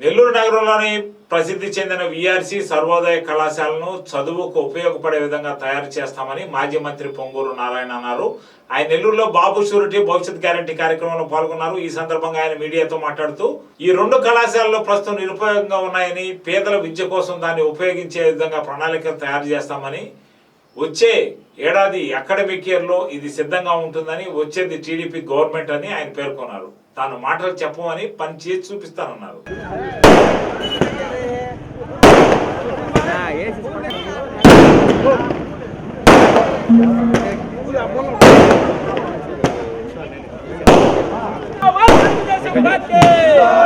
నెల్లూరు నగరంలోని ప్రసిద్ధి చెందిన విఆర్సి సర్వోదయ కళాశాలను చదువుకు ఉపయోగపడే విధంగా తయారు చేస్తామని మాజీ మంత్రి పొంగూరు నారాయణ అన్నారు. ఆయన నెల్లూరులో బాబు షూరిటీ భవిష్యత్ గ్యారంటీ కార్యక్రమంలో పాల్గొన్నారు. ఈ సందర్భంగా ఆయన మీడియాతో మాట్లాడుతూ ఈ రెండు కళాశాలలో ప్రస్తుతం నిరుపయోగంగా ఉన్నాయని పేదల విద్య కోసం దాన్ని ఉపయోగించే విధంగా ప్రణాళికలు తయారు చేస్తామని వచ్చే ఏడాది అకాడమిక్ ఇయర్లో ఇది సిద్ధంగా ఉంటుందని వచ్చేది టీడీపీ గవర్నమెంట్ అని ఆయన పేర్కొన్నారు. తాను మాటలు చెప్పమని పని చేసి చూపిస్తానన్నారు. చంద్రబాబు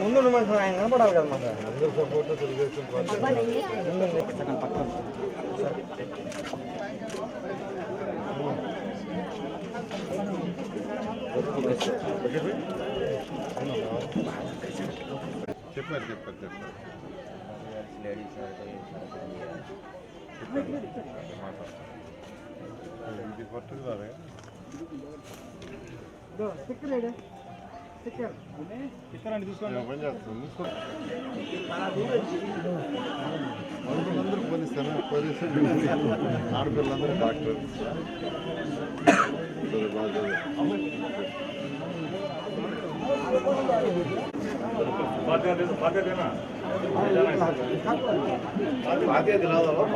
ముందు ఆయన కనపడాలి కదా మాకు అందరూ సపోర్ట్ తెలుగుదేశం పక్కన చెప్పారు చెప్పారు చెప్పారు. ఇది పట్టుకున్నారా మనుషులందరూ పోలీసు పోలీసు ఆడపిల్లలందరూ డాక్టర్ సరే, బాగా చదివారు.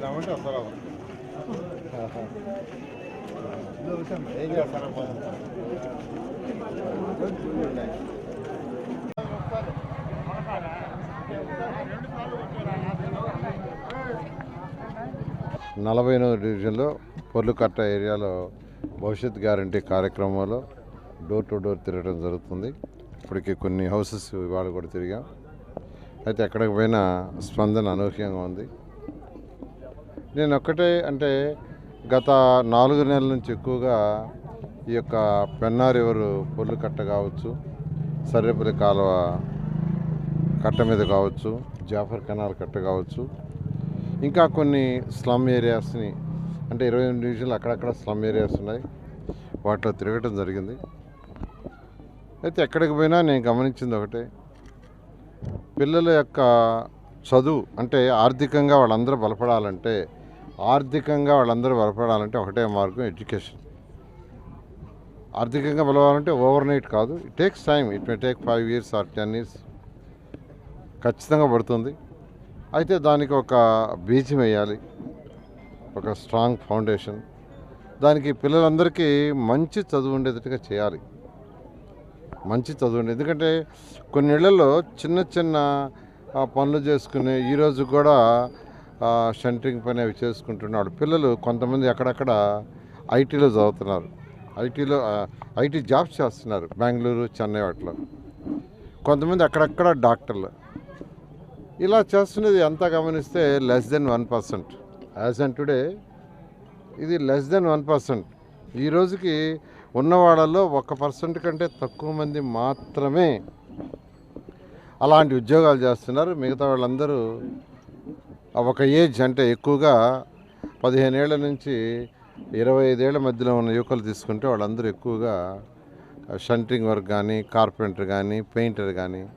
రమ్మంటే వస్తారా ఏం చేస్తారమ్మా నలభై ఎనిమిది డివిజన్లో పొర్లుకట్ట ఏరియాలో భవిష్యత్ గ్యారంటీ కార్యక్రమంలో డోర్ టు డోర్ తిరగడం జరుగుతుంది. ఇప్పటికి కొన్ని హౌసెస్ ఇవాళ కూడా తిరిగాం. అయితే ఎక్కడికి పోయినా స్పందన అనూహ్యంగా ఉంది. నేను ఒక్కటే అంటే గత నాలుగు నెలల నుంచి ఎక్కువగా ఈ యొక్క పెన్నా రివర్ పొల్లు కట్ట కావచ్చు సర్రేపల్లి కాలువ కట్ట మీద కావచ్చు జాఫర్ కెనాల్ కట్ట కావచ్చు ఇంకా కొన్ని స్లమ్ ఏరియాస్ని అంటే ఇరవై ఎనిమిది డివిజన్లు అక్కడక్కడ స్లమ్ ఏరియాస్ ఉన్నాయి. వాటిలో తిరగటం జరిగింది. అయితే ఎక్కడికి పోయినా నేను గమనించింది ఒకటే. పిల్లల యొక్క చదువు అంటే ఆర్థికంగా వాళ్ళందరూ బలపడాలంటే ఆర్థికంగా వాళ్ళందరూ బలపడాలంటే ఒకటే మార్గం ఎడ్యుకేషన్. ఆర్థికంగా బలవాలంటే ఓవర్ నైట్ కాదు it takes time it may take five years or ten years. ఖచ్చితంగా పడుతుంది. అయితే దానికి ఒక బీజం వేయాలి ఒక స్ట్రాంగ్ ఫౌండేషన్. దానికి పిల్లలందరికీ మంచి చదువు ఉండేటట్టుగా చేయాలి. మంచి చదువు ఉండేది ఎందుకంటే కొన్ని ఇళ్ళలో చిన్న చిన్న పనులు చేసుకునే ఈరోజు కూడా షంటరింగ్ పని అవి చేసుకుంటున్నాడు. పిల్లలు కొంతమంది అక్కడక్కడ ఐటీలో చదువుతున్నారు. ఐటీలో ఐటీ జాబ్స్ చేస్తున్నారు బెంగళూరు చెన్నై వాటిలో. కొంతమంది అక్కడక్కడ డాక్టర్లు. ఇలా చేస్తున్నది ఎంత గమనిస్తే less than one percent as and today ఇది లెస్ దెన్ వన్ పర్సెంట్ ఈ రోజుకి ఉన్న వాళ్ళలో ఒక పర్సెంట్ కంటే తక్కువ మంది మాత్రమే అలాంటి ఉద్యోగాలు చేస్తున్నారు. మిగతా వాళ్ళందరూ ఒక ఏజ్ అంటే ఎక్కువగా పదిహేను ఏళ్ళ నుంచి ఇరవై ఐదేళ్ళ మధ్యలో ఉన్న యువకులు తీసుకుంటే వాళ్ళందరూ ఎక్కువగా షంటింగ్ వర్క్ కానీ కార్పెంటర్ కానీ పెయింటర్ కానీ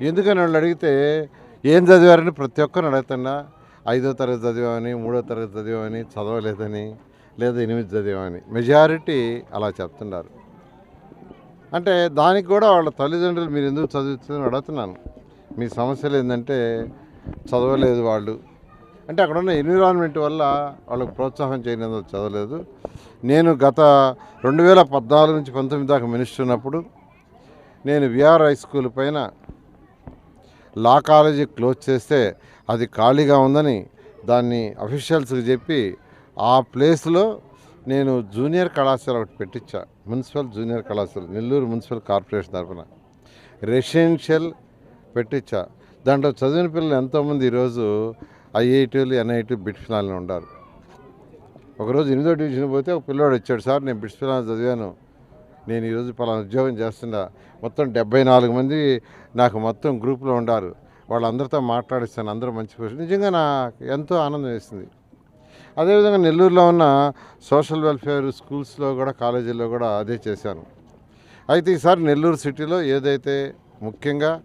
ఎందుకని వాళ్ళు అడిగితే ఏం చదివారని ప్రతి ఒక్కరిని అడుగుతున్నా. ఐదో తరగతి చదివామని మూడో తరగతి చదివామని చదవలేదని లేదా ఎనిమిది చదివామని. మెజారిటీ అలా చెప్తున్నారు. అంటే దానికి కూడా వాళ్ళ తల్లిదండ్రులు మీరు ఎందుకు చదువుతుందని అడుగుతున్నాను. మీ సమస్యలు ఏంటంటే చదవలేదు వాళ్ళు. అంటే అక్కడ ఉన్న ఎన్విరాన్మెంట్ వల్ల వాళ్ళకు ప్రోత్సాహం చేయనందుకు చదవలేదు. నేను గత రెండు వేల పద్నాలుగు నుంచి పంతొమ్మిది దాకా మినిస్టర్ ఉన్నప్పుడు నేను విఆర్ హై స్కూల్ పైన లా కాలేజీ క్లోజ్ చేస్తే అది ఖాళీగా ఉందని దాన్ని అఫీషియల్స్కి చెప్పి ఆ ప్లేస్లో నేను జూనియర్ కళాశాల ఒకటి పెట్టించా. మున్సిపల్ జూనియర్ కళాశాల నెల్లూరు మున్సిపల్ కార్పొరేషన్ తరఫున రెసిడెన్షియల్ పెట్టించా. దాంట్లో చదివిన పిల్లలు ఎంతోమంది ఈరోజు ఐఐటీలు ఎన్ఐటీ బిట్ ఫినాల్లో ఉన్నారు. ఒకరోజు ఎనిమిదో డివిజన్ పోతే ఒక పిల్లోడు వచ్చాడు సార్ నేను బిట్స్ చదివాను. నేను ఈరోజు పలానా ఉద్యోగం చేస్తున్నా. మొత్తం డెబ్బై నాలుగు మంది నాకు మొత్తం గ్రూప్లో ఉండారు. వాళ్ళందరితో మాట్లాడిస్తాను అందరూ మంచి పొజిషన్ నిజంగా నాకు ఎంతో ఆనందం వేసింది. అదేవిధంగా నెల్లూరులో ఉన్న సోషల్ వెల్ఫేర్ స్కూల్స్లో కూడా కాలేజీల్లో కూడా అదే చేశాను. అయితే ఈసారి నెల్లూరు సిటీలో ఏదైతే ముఖ్యంగా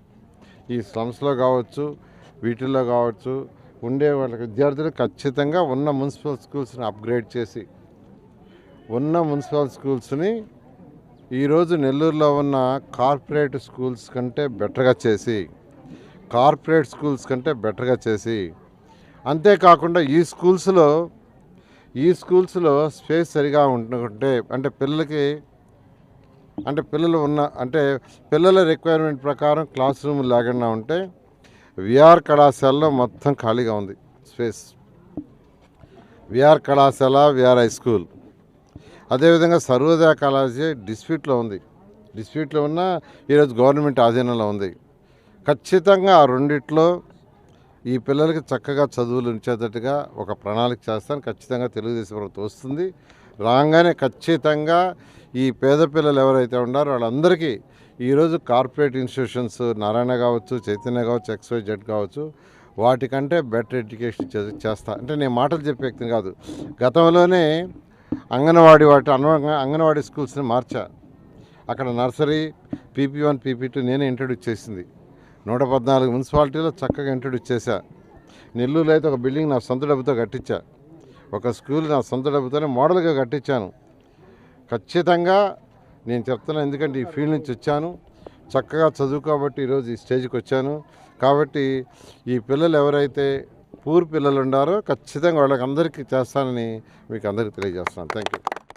ఈ స్లమ్స్లో కావచ్చు వీటిల్లో కావచ్చు ఉండే వాళ్ళ విద్యార్థులు ఖచ్చితంగా ఉన్న మున్సిపల్ స్కూల్స్ని అప్గ్రేడ్ చేసి ఉన్న మున్సిపల్ స్కూల్స్ని ఈరోజు నెల్లూరులో ఉన్న కార్పొరేట్ స్కూల్స్ కంటే బెటర్గా చేసి కార్పొరేట్ స్కూల్స్ కంటే బెటర్గా చేసి అంతేకాకుండా ఈ స్కూల్స్లో ఈ స్కూల్స్లో స్పేస్ సరిగా ఉంటుంటే అంటే పిల్లలకి అంటే పిల్లలు ఉన్న అంటే పిల్లల రిక్వైర్మెంట్ ప్రకారం క్లాస్ రూమ్ లేకుండా ఉంటే విఆర్ కళాశాలలో మొత్తం ఖాళీగా ఉంది స్పేస్ విఆర్ కళాశాల విఆర్ హై స్కూల్ అదేవిధంగా సర్వోదయ కాలేజీ డిస్ప్యూట్లో ఉంది. డిస్ప్యూట్లో ఉన్న ఈరోజు గవర్నమెంట్ ఆధీనంలో ఉంది. ఖచ్చితంగా ఆ రెండిట్లో ఈ పిల్లలకి చక్కగా చదువులు ఉంచేటట్టుగా ఒక ప్రణాళిక చేస్తాను. ఖచ్చితంగా తెలుగుదేశం ప్రభుత్వం వస్తుంది. రాగానే ఖచ్చితంగా ఈ పేద పిల్లలు ఎవరైతే ఉన్నారో వాళ్ళందరికీ ఈరోజు కార్పొరేట్ ఇన్స్టిట్యూషన్స్ నారాయణ కావచ్చు చైతన్య కావచ్చు ఎక్స్వై జెడ్ కావచ్చు వాటికంటే బెటర్ ఎడ్యుకేషన్ చేస్తా. అంటే నేను మాటలు చెప్పే వ్యక్తిని కాదు. గతంలోనే అంగన్వాడీ వాటి అన్వ- అంగన్వాడీ స్కూల్స్ని మార్చా. అక్కడ nursery PP one PP two నేనే ఇంట్రడ్యూస్ చేసింది. నూట పద్నాలుగు మున్సిపాలిటీలో చక్కగా ఇంట్రడ్యూస్ చేశా. నెల్లూరులో అయితే ఒక బిల్డింగ్ నా సొంత డబ్బుతో కట్టించా. ఒక స్కూల్ నా సొంత డబ్బుతోనే మోడల్గా కట్టించాను. ఖచ్చితంగా నేను చెప్తున్నాను ఎందుకంటే ఈ ఫీల్డ్ నుంచి వచ్చాను. చక్కగా చదువుకోబట్టి ఈరోజు ఈ స్టేజ్కి వచ్చాను. కాబట్టి ఈ పిల్లలు ఎవరైతే పూర్ పిల్లలు ఉన్నారో ఖచ్చితంగా వాళ్ళకి అందరికీ చేస్తానని మీకు అందరికీ తెలియజేస్తున్నాను. Thank you